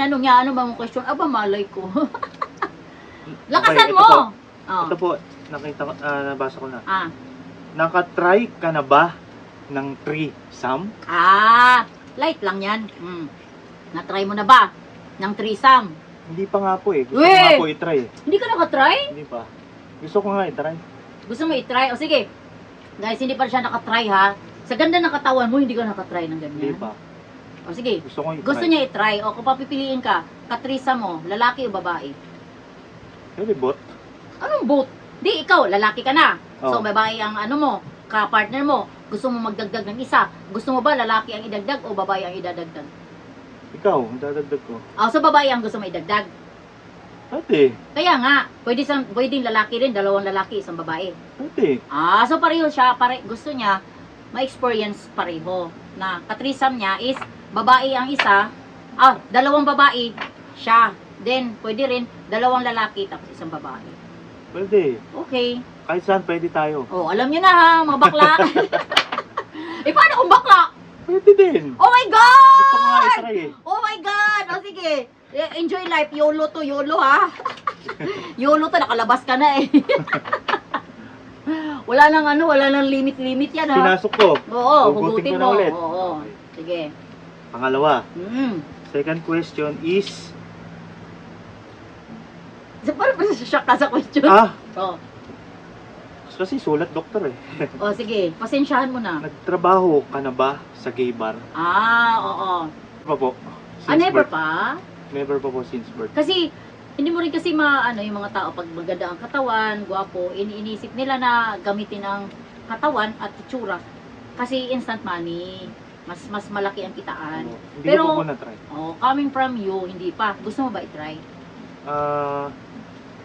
tinanong niya, ano ba mong question? Aba, malay ko. Lakasan Okay, ito mo! po. Oh. Ito po, nakita ko, ah, nabasa ko na. Ah. Nakatry ka na ba ng threesome? ah, light lang yan. Mm. Na-try mo na ba? Ng threesome? Hindi pa nga po eh. Gusto ko Weh! nga po i-try eh. Hindi ka nakatry? Hindi pa. Gusto ko nga i-try. Gusto mo i-try? O sige. Guys, hindi pa siya nakatry ha. Sa ganda ng katawan mo, hindi ka nakatry ng Hindi ganyan. pa. O sige. Gusto ko. Gusto niya i-try. O kung papipiliin ka, katrisa mo, lalaki o babae? Pwede bot. Anong both? Di, ikaw, lalaki ka na. So, Oh. babae ang ano mo, ka-partner mo. Gusto mo magdagdag ng isa. Gusto mo ba lalaki ang idagdag o babae ang idadagdag? Ikaw, ang dadagdag ko. Ah, so babae ang gusto mo idagdag. Pwede. Kaya nga, pwede sang pwedeng lalaki rin, dalawang lalaki, isang babae. Pwede. Ah, so pareho siya, pare, gusto niya ma-experience pareho na katrisam niya is babae ang isa, ah, dalawang babae siya. Then, pwede rin dalawang lalaki tapos isang babae. Pwede. Okay. Kahit saan pwede tayo. Oh, alam niyo na ha, mga bakla. eh, paano kung bakla? Pwede din. Oh my Gusto ko nga God! i-try eh. Oh my God! O sige, Eh, enjoy life. YOLO to, YOLO ha. YOLO to, nakalabas ka na eh. wala nang ano, wala nang limit-limit yan ha. Pinasok ko. Oo, Hugutin ko na mo. ulit. Oo, sige. Pangalawa. Mm. Second question is, So, parang pa shock ka sa question. ah, Oh. kasi sulat doktor eh. oh, sige, pasensyahan mo na. Nagtrabaho ka na ba sa gay bar? Ah, oo. Pa po. Ah, never birth. pa? Never pa po since birth. Kasi, hindi mo rin kasi ma, ano, yung mga tao, pag maganda ang katawan, gwapo, iniisip nila na gamitin ang katawan at itsura. Kasi instant money. Mas mas malaki ang kitaan. Oo. Hindi Pero- ko po na-try. Oh, coming from you, hindi pa. Gusto mo ba i-try? Ah,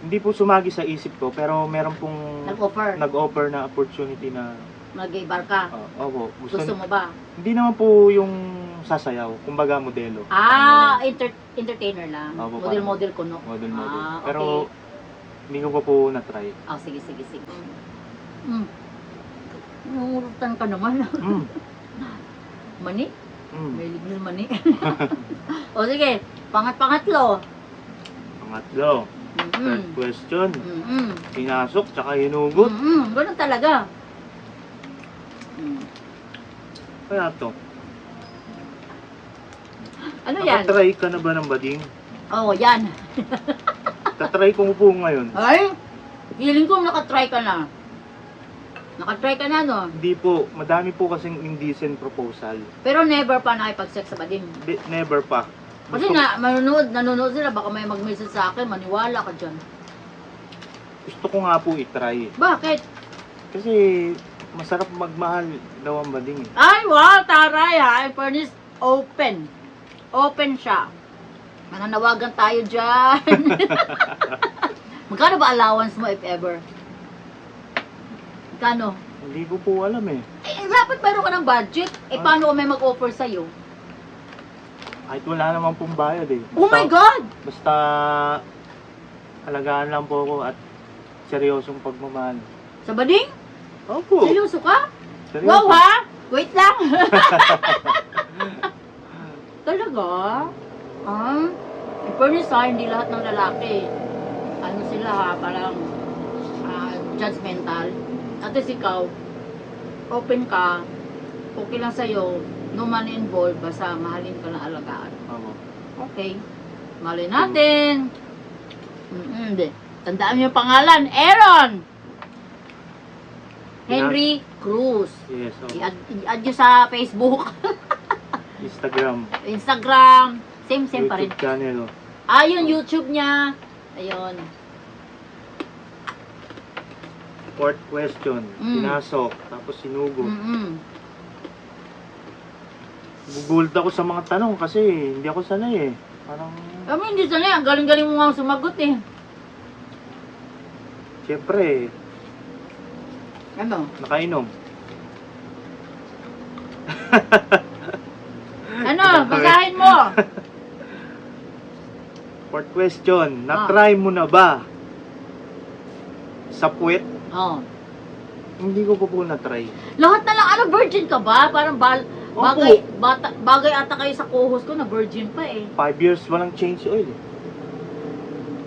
hindi po sumagi sa isip ko, pero meron pong Nag-offer, nag-offer na opportunity na, mag-gay bar ka. uh, opo, gusto, Gusto mo ba? hindi naman po yung sasayaw, kumbaga modelo. Ah, enter- entertainer lang. Opo, Model-model ko, no? Model, model. Ah, okay. Pero, hindi ko pa po na-try. Ah, sige, sige, sige. Mm. Nangungurutan ka naman. Mm. Mani? Mm. May lignil mani. o sige, pangat-pangatlo. Pangatlo, third Mm-mm. question. Mm-mm. Pinasok, tsaka hinugot. Mm-mm. Ganun talaga. Mm. Kaya to. Ano yan? Nakatry ka na ba ng bading? Oh, yan. Tatry ko po ngayon. Ay, feeling ko nakatry ka na. Nakatry ka na, no? Hindi po, madami po kasing indecent proposal. Pero never pa nakipag-sex sa bading. Di- never pa. Kasi Gusto, na, manonood, nanonood sila, baka may mag-message sa akin, maniwala ka dyan. gusto ko nga po itry. Bakit? Kasi masarap magmahal daw ang bading eh. Ay, wow, taray ha. In fairness, open. Open siya. Mananawagan tayo dyan. Magkano ba allowance mo if ever? Magkano? Hindi ko po alam eh. Eh, dapat mayroon ka ng budget. Eh, paano kung may mag-offer sa'yo? Kahit wala naman pong bayad eh. Oh my God! Basta alagaan lang po ako at seryosong pagmamahal. Sa bading? Opo. Seryoso ka? Seryoso. Wow ha? Wait lang. Talaga? Ah? In fairness ha, hindi lahat ng lalaki. Ano sila ha, parang ah, judgmental. At least ikaw, open ka, okay lang sa'yo, no money involved, basta mahalin ka ng alagaan. Opo. Okay. Mali natin. Hindi. Tandaan niyo yung pangalan, Aaron! Henry Cruz. Yes, opo. I-add, i-add nyo sa Facebook, Instagram. Instagram, same same pa rin. YouTube channel. oh. Ah, yung YouTube niya. Ayun. Fourth question. Mm. Pinasok. Tapos sinugo. Mm-mm. Gugulat ako sa mga tanong kasi hindi ako sanay eh. Parang, Kami hindi sanay, ang galing-galing mo nga sumagot eh. syempre, Ano? nakainom. Ano? Basahin mo. Fourth question. Ah. Na-try mo na ba sa puwet? Oh. Hindi ko pa po na-try. Lahat na lang, ano, virgin ka ba? Parang bal, Opo. Bagay, bata, bagay ata kayo sa co-host ko na virgin pa eh. Five years walang change oil. eh.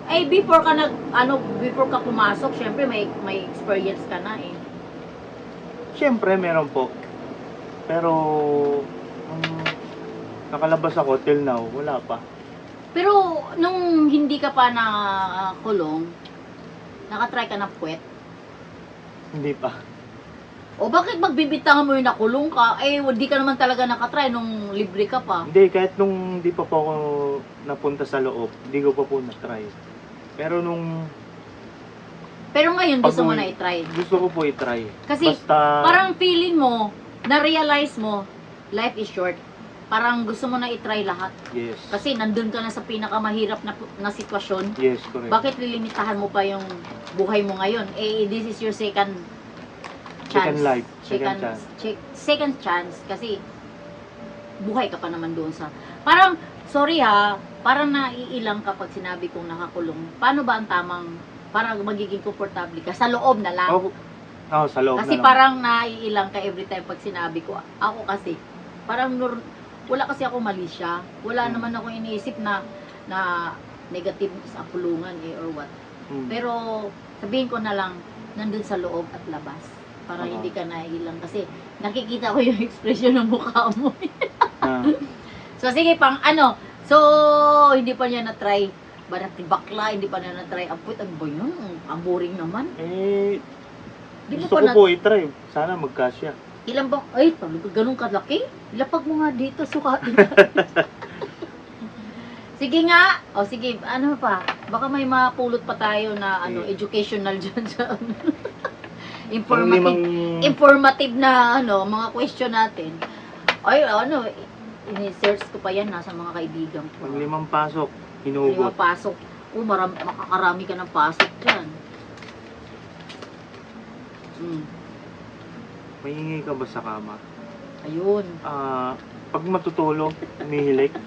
Eh, before ka nag, ano, before ka pumasok, syempre may, may experience ka na eh. Siyempre, meron po. Pero, nung nakalabas ako till now, wala pa. Pero, nung hindi ka pa na kulong, nakatry ka ng puwet, Hindi pa. o bakit magbibitangan mo yung nakulong ka? Eh, hindi ka naman talaga nakatry nung libre ka pa. Hindi, kahit nung hindi pa po ako napunta sa loob, hindi ko pa po na-try. Pero nung Pero ngayon gusto mo na i-try. gusto ko po i-try. Kasi Basta, parang feeling mo, na-realize mo, life is short. Parang gusto mo na i-try lahat. yes. Kasi nandun ka na sa pinakamahirap na, na sitwasyon. Yes, correct. Bakit lilimitahan mo pa yung buhay mo ngayon? Eh, this is your second chance. Second life, second chance. che- second chance. Kasi, buhay ka pa naman doon sa... Parang, sorry ha, parang naiilang kapag sinabi kong nakakulong. Paano ba ang tamang, parang magiging komportable ka? Sa loob na lang. Oh, oh, sa loob Kasi na lang. parang naiilang ka every time pag sinabi ko. Ako kasi, parang nur- wala kasi ako mali siya. Wala Hmm. naman ako iniisip na na negative sa pulungan eh or what. Hmm. Pero sabihin ko na lang, nandun sa loob at labas. Para Oo. hindi ka naiilang. Kasi nakikita ko yung expression ng mukha mo. Ah, so sige pang ano. So hindi pa niya na-try. Barat ni bakla, hindi pa niya na-try. Ang put, ano ba yun? Ang boring naman. eh, Di mo gusto ko na- po i-try. Sana magkasya. Ilan bang, ay, ganun kalaki? Lapag mo nga dito, sukatin Sige nga. O sige, ano pa? Baka may mapulot pa tayo na ano, educational dyan sa ano. Informative, limang, informative na ano, mga question natin. Ay, ano, ini-search ko pa yan nasa mga kaibigan ko. ang limang pasok, Lima hinugot. pasok. O, maram, makakarami ka ng pasok dyan. Hmm. Maingay ka ba sa kama? Ayun. Ah, pag matutulog, umihilik.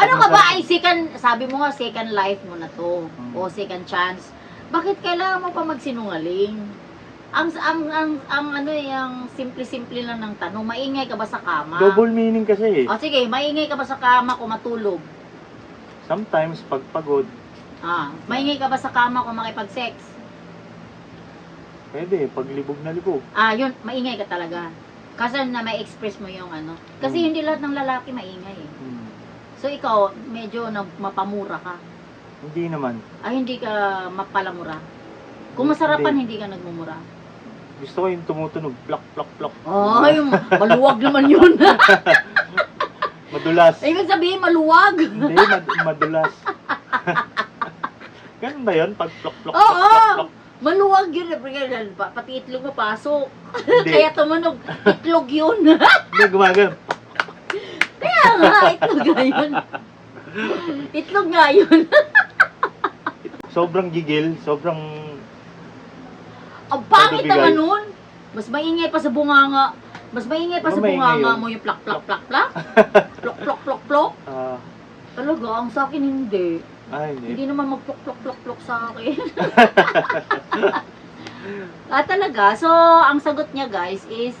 Ano ka ba ay second, sabi mo nga second life mo na to Hmm. o second chance. Bakit kailangan mo pa magsinungaling? Ang ang ang, ang ano eh, ang simple-simple lang ng tanong, maingay ka ba sa kama? Double meaning kasi eh. O sige, maingay ka ba sa kama kung matulog? Sometimes, pag pagod, Ah, maingay ka ba sa kama kung makipag-sex? Pwede, pag libog na libog. Ah, yun, maingay ka talaga. Kasi na may express mo yung ano. Kasi Hmm. hindi lahat ng lalaki maingay eh. Hmm. So ikaw, medyo na mapamura ka. Hindi naman. Ay, hindi ka mapalamura. Kung masarapan, hindi ka nagmumura. Gusto ko yung tumutunog, plak, plak, plak. Ay, maluwag naman yun. Madulas. Ibig sabihin, maluwag. Hindi, mad- madulas. Ganun ba yun? Pag plak, plak, Oo. plak, plak, plak. Maluwag yun. Ganyan, pa- Pati itlog mo pasok. Hindi, Kaya tumunog. Itlog yun. hindi gumagano. Kaya nga, itlog nga yun. Itlog nga yun. Sobrang gigil, sobrang... Ang pangit Bigay. naman nun. Mas maingay pa sa bunganga. Mas maingay pa sa maingay bunganga yun? mo yung plak, plak, plak, plak. plok, plok, plok, plok. ah, Talaga, ang sa akin hindi. Ay, hindi. Hindi naman magplok plok plok plok sa akin. ah, talaga. So, ang sagot niya guys is,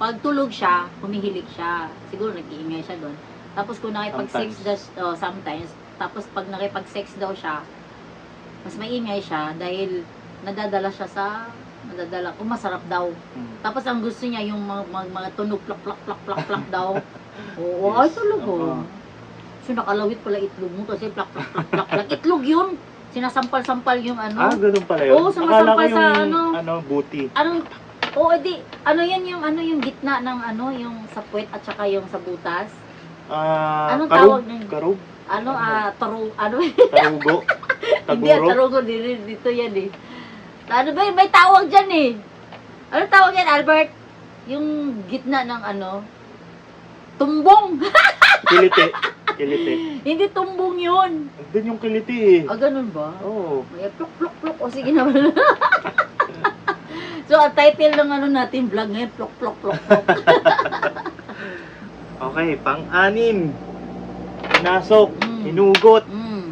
pag tulog siya, humihilik siya. Siguro nag-iingay siya doon. Tapos kung nakipag-sex daw, oh, sometimes, tapos pag nakipag-sex daw siya, mas maingay siya dahil nadadala siya sa, nadadala, kung masarap daw. Hmm. Tapos ang gusto niya yung mga, mga, mga tunog plak plak plak plak plak daw. Oo, ay Yes. talaga. So nakalawit pala itlog mo kasi plak plak plak plak plak. Itlog yun. Sinasampal-sampal yung ano. Ah, ganun pala yun? Oo, sumasampal Akala ko yung, sa ano. ano, booty. Anong, oo, di, ano yan yung, ano yung gitna ng ano, yung sa puwet at saka yung sa butas. Ah, Anong karug, tawag nun? karug, Ano, ah, taru, ano, tarugo, hindi tarugo, dito, dito yan eh. Ano ba, may tawag dyan eh. Ano tawag yan, Albert? Yung gitna ng ano, tumbong. Kiliti, kiliti. Hindi tumbong yun. Doon yung kiliti eh. Ah, ganun ba? Oo. May pluk, pluk, pluk. O sige naman. so, ang title ng ano natin vlog ngayon, pluk, pluk, pluk, pluk. Okay, pang-anim. Pinasok, Mm. hinugot. mm.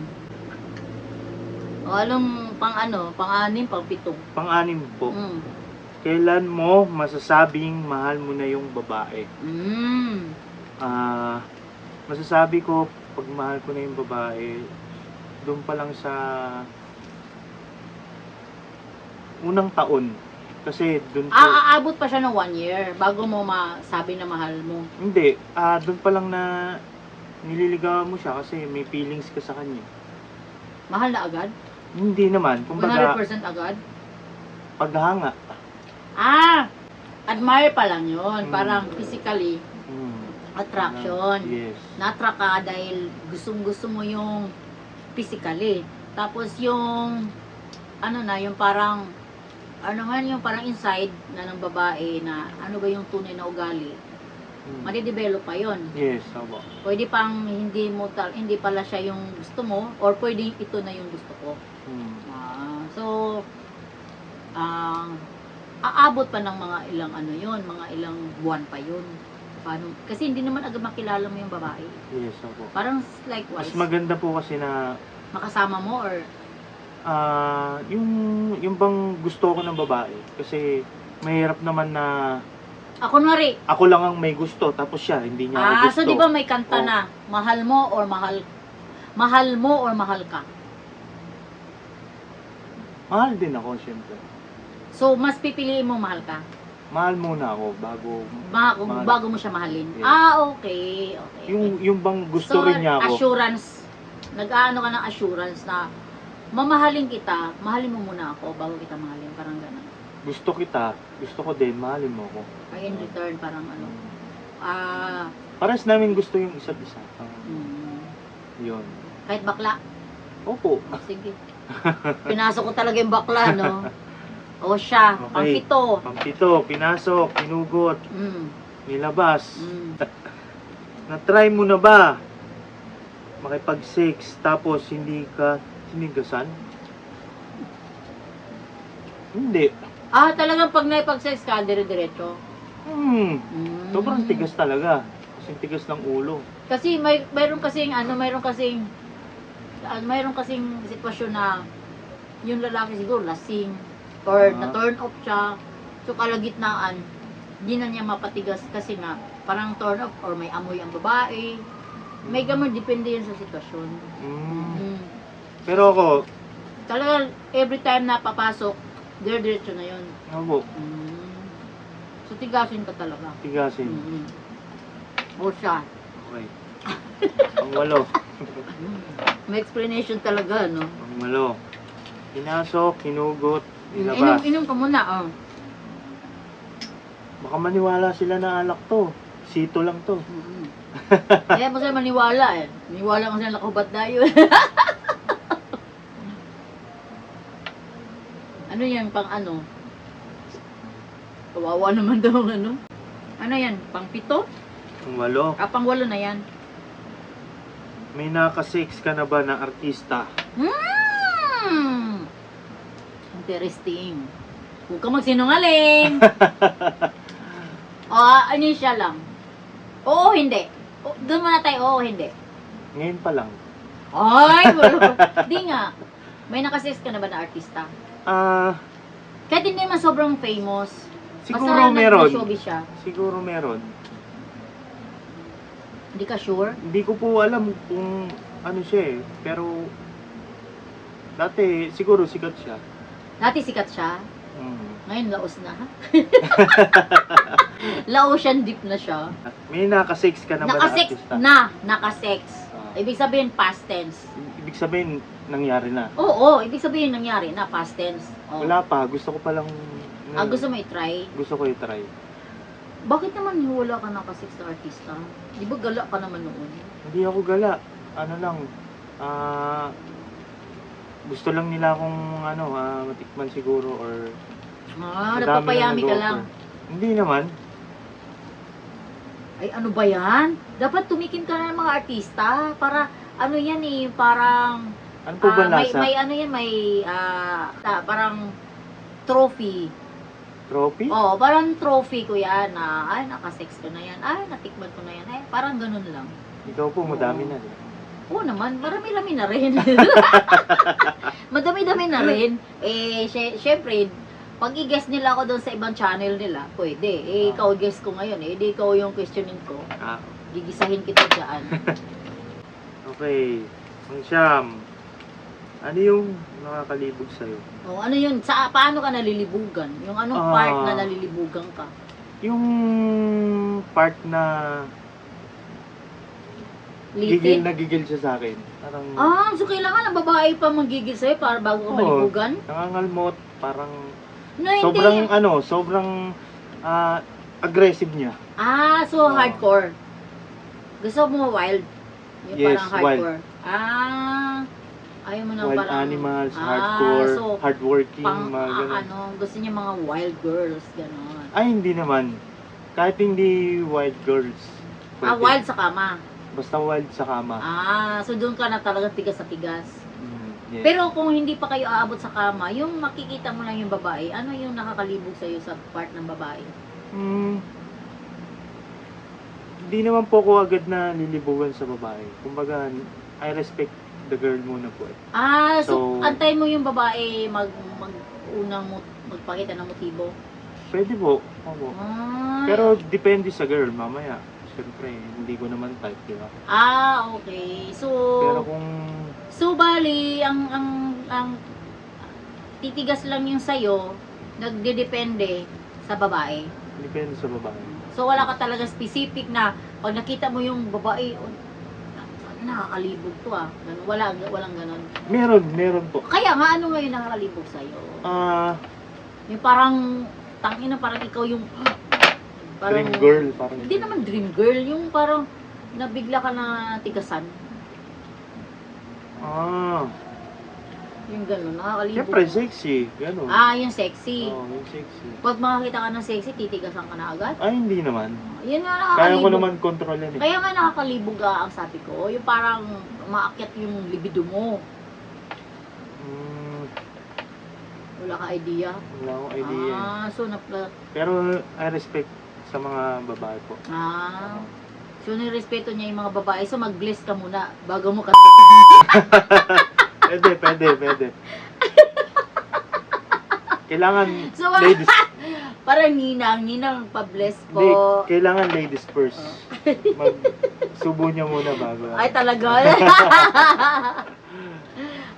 O, anong pang ano, pang anim, pang pitong. Pang-anim po. Mm. Kailan mo masasabing mahal mo na yung babae? Mm. Ah, masasabi ko pag mahal ko na yung babae, doon pa lang sa unang taon. Kasi doon po, Ah, aabot pa siya ng one year bago mo masabi na mahal mo. hindi, ah doon pa lang na nililigawan mo siya kasi may feelings ka sa kanya. Mahal na agad? Hindi naman, kumbaga 100% agad? paghanga. Ah! Admire pa lang yun. Mm. Parang physically, Attraction. Yes. Natra ka dahil gustong gusto mo yung physically. Tapos yung, ano na, yung parang, ano man yung parang inside na ng babae na ano ba yung tunay na ugali. Hmm. Madidevelop pa yon. Yes, opo. Pwede pang hindi mo tal- hindi pala siya yung gusto mo or pwede ito na yung gusto ko. Hmm. Ah, so ang aabot pa ng mga ilang ano yon, mga ilang buwan pa yun. Paano? Kasi hindi naman agad makilala mo yung babae. Yes, opo. Parang likewise, Mas maganda po kasi na makasama mo or ah yung yung bang gusto ko ng babae kasi mahirap naman na ako nari. ako lang ang may gusto tapos siya hindi niya ako Ah, gusto. so di ba may kanta Oh. na mahal mo or mahal mahal mo or mahal ka. Mahal din ako syempre. So mas pipiliin mo mahal ka. Mahal muna ako bago Ba- Mahal. bago mo siya mahalin. Yes. Ah, okay. Okay. yung yung bang gusto so, rin niya ako. assurance. Nag-aano ka ng assurance na mamahalin kita, mahalin mo muna ako bago kita mahalin. Parang gano'n. Gusto kita, gusto ko din, mahalin mo ako. Ay, in return, parang ano. Ah, Pares namin gusto yung isa't isa. Ah, mm, yun. kahit bakla. Opo. Oh, sige. Pinasok ko talaga yung bakla, no? O siya, Okay. pangpito. Pampito, pinasok, pinugot, Mm, nilabas. mm. Na-try mo na ba makipag-sex tapos hindi ka sinigasan? Hindi. Ah, talagang pag naipag-sex ka, dire-diretso. Hmm. Mm. Sobrang tigas talaga. Kasi tigas ng ulo. Kasi may mayroon kasing ano, mayroon kasing ah, mayroon kasing sitwasyon na yung lalaki siguro lasing or Ah. na turn off siya. So kalagitnaan, hindi na niya mapatigas kasi nga parang turn off or may amoy ang babae. May gamot depende yun sa sitwasyon. Hmm. Mm. Pero ako, Talaga every time na papasok, dire-diretso na yun. ako, Mm. So tigasin ka talaga. tigasin. Mm. O siya. Okay. Ang walo. Mm. May explanation talaga, no? Ang walo. Pinasok, hinugot, Inom, nilabas. inom ka muna, oh. Baka maniwala sila na alak to. Sito lang to. Mm-hmm. Kaya mo sila maniwala eh. Maniwala mo sila nakahubat na yun. ano yan, pang ano? Kawawa naman daw ang ano. Ano yan, pang pito? Ang walo. Ah, pang walo na yan. May naka-sex ka na ba na artista? Hmm! Interesting. Huwag ka magsinungaling. o, ano siya lang. Oo, hindi. O, doon muna tayo, oo, hindi. Ngayon pa lang. Ay, wala. Di nga. May nakasex ka na ba na artista? Ah, Kahit hindi naman sobrang famous. siguro basta meron. nag-showbiz siya. Siguro meron. Hindi ka sure? Hindi ko po alam kung ano siya eh. Pero, dati siguro sikat siya. Dati sikat siya. Hmm. Ngayon, laos na. ha? Laotian deep na siya. May naka-sex ka na ba na Nakasex artista? na. Nakasex. Ah, Ibig sabihin, past tense. ibig sabihin, nangyari na. Oo, ibig sabihin nangyari na past tense. Oo. Wala pa. Gusto ko palang... Ah, gusto mo i-try? gusto ko i-try. Bakit naman wala ka nakasex na artista? Di ba gala ka naman noon? Hindi ako gala. Ano lang, ah... gusto lang nila akong ano, ah, matikman siguro or Ah, madami napapayami na ka nag-offer. lang. Hindi naman. Ay, ano ba yan? Dapat tumikim ka na ng mga artista para ano yan eh, parang Ano po ba ah, may, lasa? may ano yan, may ah, ta- parang trophy. Trophy? Oh, parang trophy ko yan na ay nakasex ko na yan. Ay, natikman ko na yan. Ay, parang ganun lang. Ikaw po, madami na. di ba? Oo naman, marami-rami na rin. Madami-dami na rin. Eh, sy- syempre, pag i-guess nila ako doon sa ibang channel nila, pwede. Eh, Ah. ikaw guess ko ngayon. Eh, di ikaw yung questionin ko. Ah, Gigisahin kita dyan. okay. Ang siyam. Ano yung nakakalibog sa'yo? o, ano yun? Sa, paano ka nalilibugan? Yung anong Ah. part na nalilibugan ka? Yung part na gigil Litid? na gigil siya sa akin. Parang Ah, so kailangan ang babae pa manggigil sa'yo para bago ka Oo. malibugan? nangangalmot, parang No, hindi. sobrang ano, sobrang ah, aggressive niya. Ah, so Oo. hardcore. Gusto mo wild? Yung Yes, parang hardcore. Ah, ayaw mo na Wild parang... animals, Ah, hardcore, so, hardworking, pang, mga ah, ganun. ano, gusto niya mga wild girls, gano'n. Ay, hindi naman. Kahit hindi wild girls. Ah, pwede. wild sa kama. Basta wild sa kama. Ah, so doon ka na talaga tigas sa tigas. Mm, yes. Pero kung hindi pa kayo aabot sa kama, yung makikita mo lang yung babae, ano yung nakakalibog sa'yo sa part ng babae? Hmm. Hindi naman po ako agad na lilibugan sa babae. Kumbaga, I respect the girl muna po. eh. Ah, so, So- antay mo yung babae mag, mag unang mo- magpakita ng motibo. Pwede po. Opo. Ah, Pero depende sa girl mamaya. Siyempre, hindi ko naman type, di ba? ah, okay. So, Pero kung so bali, ang, ang, ang titigas lang yung sa'yo, nagdedepende sa babae. depende sa babae. So, wala ka talaga specific na pag nakita mo yung babae, oh, nakakalibog to ah. Ganun. Wala, walang ganun. Meron, meron po. Kaya nga, ano ngayon nakakalibog sa'yo? Ah, Yung parang, tangina, parang ikaw yung, dream girl. Parang Hindi naman dream girl, yung parang nabigla ka na tigasan. Ah, Yung gano'n, nakakalibog. siyempre sexy. Gano'n. Ah, yung sexy. Oo, yung sexy. Pag makakita ka ng sexy, titigasan ka na agad. Ay, hindi naman. Yan nga Kaya nakakalibog. ko naman kontrolin eh. Kaya nga nakakalibog ah, ang sabi ko. Yung parang maakyat yung libido mo. Hmm, Wala ka idea. wala akong idea. Ah, so napla... Pero I respect sa mga babae po. Ah. So nirespeto niya yung mga babae. So mag-bless ka muna bago mo ka... Pwede, pwede, pwede. Kailangan So, wala- ladies, parang ninang, ninang pa-bless hindi, po. kailangan ladies first. Mag subo niya muna bago. Ay, talaga.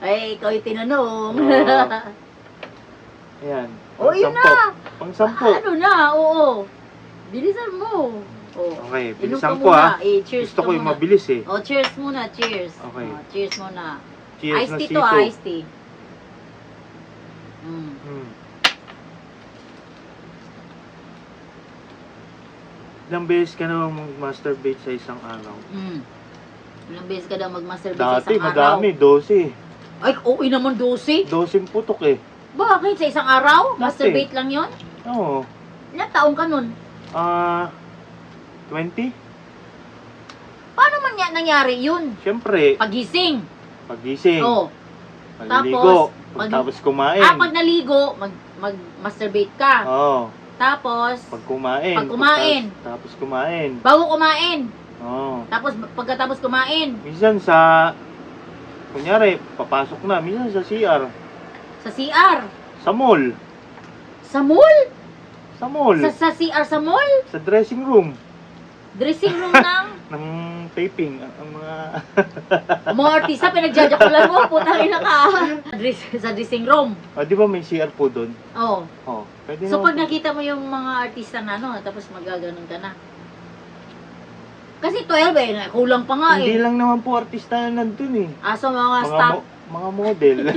Ay, ikaw yung tinanong. Oo. Ayan. oh, yun Pang-sampo. na. Pang-sampo. Ano na, oo. Bilisan mo. Oh. Okay, bilisan ko ah. Eh, cheers Gusto ko yung muna. mabilis eh. Oh, cheers muna, cheers. Okay. Oh, cheers muna. Cheers iced tea to, iced tea. Mm. Hmm. Ilang beses ka na mag-masturbate sa isang araw? Mm. Ilang beses ka daw mag-masturbate sa Dati, isang araw? madami. 12. Ay, okay naman 12. 12 putok eh. Bakit? Sa isang araw? Dati. Masturbate lang yon? Oo. Ilang taong ka nun? Ah, 20? Paano man yan nangyari yun? Siyempre, Pagising. pagising, Oh. maliligo, pag- pagtapos kumain. Ah, pag naligo, mag, mag-masturbate ka. Oo. Tapos, Pag kumain. Pag kumain. Pagtapos, tapos kumain. bago kumain. Oo. Tapos, pagkatapos kumain, Minsan sa, kunyari, papasok na. Minsan sa CR. sa CR. Sa mall. Sa mall? Sa mall. Sa, Sa, sa CR sa mall? dressing room. Dressing room ng Ng taping. Ang, ang mga... mga artista, pinagjajakulan mo. Putang ina ka. Sa dressing room. Ah, di ba may CR po doon? Oh. Oo. Pwede So, pag naman po. nakita mo yung mga artista na ano, tapos magaganon ka na. Kasi 12 eh, kulang pa nga Hindi eh. lang naman po artista na nandun eh. Ah, so mga Mga, staff, mo- mga model.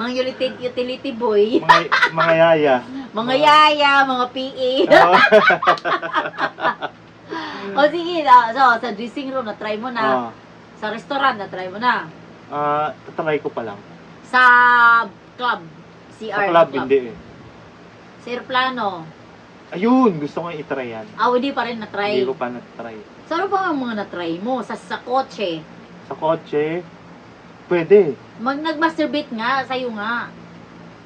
mga utility, utility boy, mga, mga yaya. mga yaya, mga PA. Oo. o sige, ah, so sa dressing room, na-try mo na. Ah, Sa restaurant, na-try mo na. ah, tatry ko pa lang. Sa club, CR Sa club, hindi eh. Sa aeroplano, Ayun, gusto ko i-try yan. ah, hindi pa rin na-try. Hindi ko pa na-try. Saan pa ang mga na-try mo? Sa, sa kotse. Sa kotse, pwede. Mag nag-masturbate nga, sa'yo nga.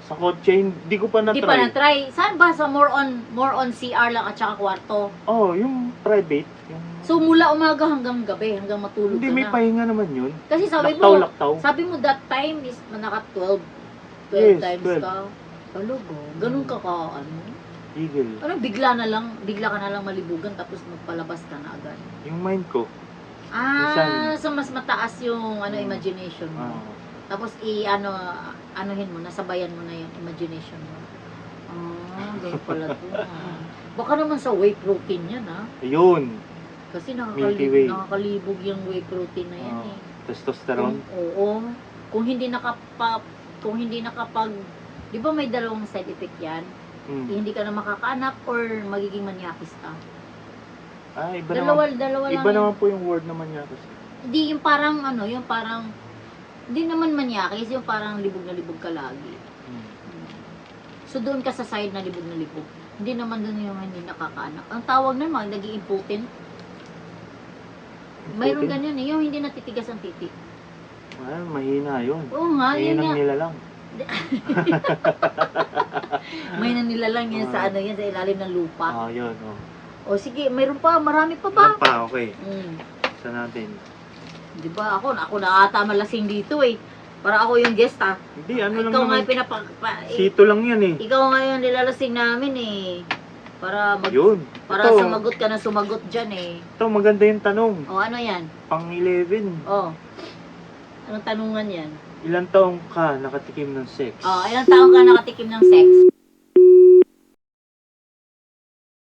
Sa kotse, hindi ko pa Hindi pa na-try. na-try. Saan ba sa more on more on CR lang at saka kwarto? oh, yung private. Yung... So mula umaga hanggang gabi, hanggang matulog hindi, ka may na. pahinga naman yun. Kasi sabi Laktaw, mo, laktaw. sabi mo that time is naka 12. 12 Yes, times 12. ka. Talaga? Ganun ka ka, ano? Eagle. Ano, bigla na lang, bigla ka na lang malibugan tapos magpalabas ka na agad. Yung mind ko. Ah, so mas mataas yung ano Hmm. imagination mo. ah, Tapos i ano anuhin mo, nasabayan mo na yung imagination mo. Ah, ganun pala to. ah. Baka naman sa whey protein yan ha. yun. Kasi Milky Way. nakakalibog, nakakalibog yung whey protein na yan Ah, eh. testosterone. Kung, oo. Kung hindi nakapa kung hindi nakapag 'di ba may dalawang side effect yan? Mm. Hindi ka na makakaanak or magiging manyakis ka. Ah, iba Dalawa, naman. dalawa lang. Iba yan. naman po yung word naman kasi. Hindi yung parang ano, yung parang hindi naman manyakis, yung parang libog na libog ka lagi. Mm. So doon ka sa side na libog na libog. Hindi naman doon yung hindi nakakaanak. Ang tawag nun mga naging impotent. Mayroon Putin. ganyan eh, yung hindi natitigas ang titi. Ah, mahina yun. Oo nga, yun Mahina nga. nila lang. May nanilalang yan sa Ah. ano yan, sa ilalim ng lupa. Ah, yun. Oh. O sige, mayroon pa, marami pa ba? Ano pa, okay. Mm. Sa natin. Di ba ako, ako na ata malasing dito eh. Para ako yung guest ah. Hindi, ano lang ikaw nga naman. yung pinapa... Pa, eh, Sito lang yan eh. ikaw nga yung nilalasing namin eh. Para mag, Yun. para ito, sumagot ka na sumagot dyan eh. ito, maganda yung tanong. O ano yan? Pang 11. O. Anong tanungan yan? Ilang taong ka nakatikim ng sex? O, ilang taong ka nakatikim ng sex?